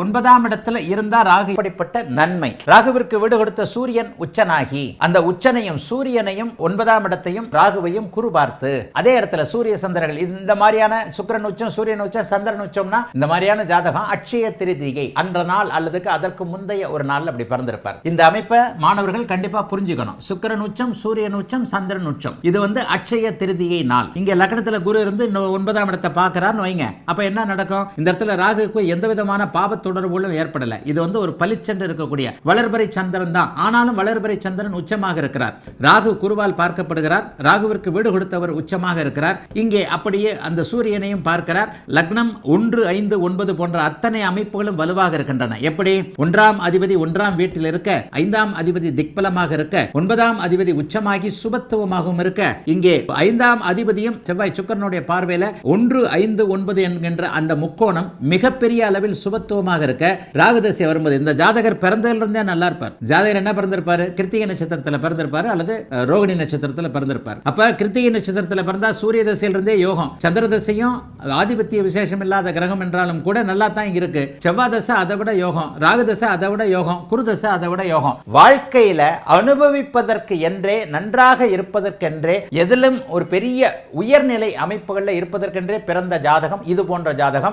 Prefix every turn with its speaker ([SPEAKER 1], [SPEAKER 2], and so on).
[SPEAKER 1] ஒன்பதாம் இடத்துல இருந்தா ராகு இப்படிப்பட்ட நன்மை. ராகுவிற்கு வீடு கொடுத்த சூரியன் உச்சனாகி அந்த உச்சனையும் சூரியனையும் ஒன்பதாம் இடத்தையும் ராகுவையும் குரு பார்த்து அதே இடத்துல சூரிய சந்திரர்கள் இந்த மாதிரியான சுக்கரன் உச்சம் சூரியன் உச்சம் சந்திரன் உச்சம்னா இந்த மாதிரியான ஜாதகம் அட்சய திருதிகை அன்ற நாள் அல்லது அதற்கு முந்தைய ஒரு நாள் அப்படி பிறந்திருப்பார். இந்த அமைப்பை மாணவர்கள் கண்டிப்பா புரிஞ்சுக்கணும். சுக்கரன் உச்சம் சூரியன் உச்சம் சந்திரன் உச்சம். இது வந்து அட்சய திருதிகை நாள். இங்க லக்னத்துல குரு இருந்து ஒன்பதாம் இடத்தை பார்க்கறான்னு வைங்க. அப்ப என்ன நடக்கும்? இந்த இடத்துல ராகுக்கு எந்த விதமான பாவ தொடர்புகளும் ஏற்படல. இது வந்து ஒரு பளிச்சென்று இருக்கக்கூடிய வளர்பறை சந்திரன் தான். ஆனாலும் வளர்பறை சந்திரன் உச்சமாக இருக்கிறார். ராகு குருவால் பார்க்கப்படுகிறார். ராகுவிற்கு வீடு கொடுத்தவர் உச்சமாக இருக்கிறார். இங்கே அப்படியே அந்த சூரியனையும் பார்க்கிறார். லக்னம் ஒன்று ஐந்து ஒன்பது போன்ற அத்தனை அமைப்புகளும் வலுவாக இருக்கின்றன. எப்படி? ஒன்றாம் அதிபதி ஒன்றாம் வீட்டில் இருக்க ஐந்தாம் அதிபதி திக்பலமாக இருக்க ஒன்பதாம் அதிபதி உச்சமாகி சுபத்துவமாகவும் இருக்க இங்கே ஐந்தாம் அதிபதியும் செவ்வாய் சுக்கரனுடைய பார்வையில ஒன்று ஐந்து ஒன்பது என்கின்ற அந்த முக்கோணம் மிகப்பெரிய அளவில் சுபத்துவமாக இருக்க ராகுதசை வரும்போது இந்த ஜாதகர் பிறந்ததிலிருந்தே நல்லா இருப்பார். ஜாதகர் என்ன பிறந்திருப்பாரு? கிருத்திகை நட்சத்திரத்தில் பிறந்திருப்பாரு அல்லது ரோகிணி நட்சத்திரத்தில் பிறந்திருப்பார். அப்ப கிருத்திகை நட்சத்திரத்தில் பிறந்தா சூரிய தசையிலிருந்தே யோகம். சந்திர தசையும் ஆதிபத்திய விசேஷம் இல்லாத கிரகம் என்றாலும் கூட நல்லா தான் இருக்கு. செவ்வாய் தசை அதை விட யோகம். ராகுதசை அதை விட யோகம். குருதசை அதை விட யோகம். வாழ்க்கையில அனுபவிப்பதற்கு என்றே நன்றாக இருப்பதற்கென்றே எதிலும் ஒரு பெரிய உயர்நிலை அமைப்புகளில் இருப்பதற்கென்றே பிறந்த ஜாதகம் இது போன்ற ஜாதகம்.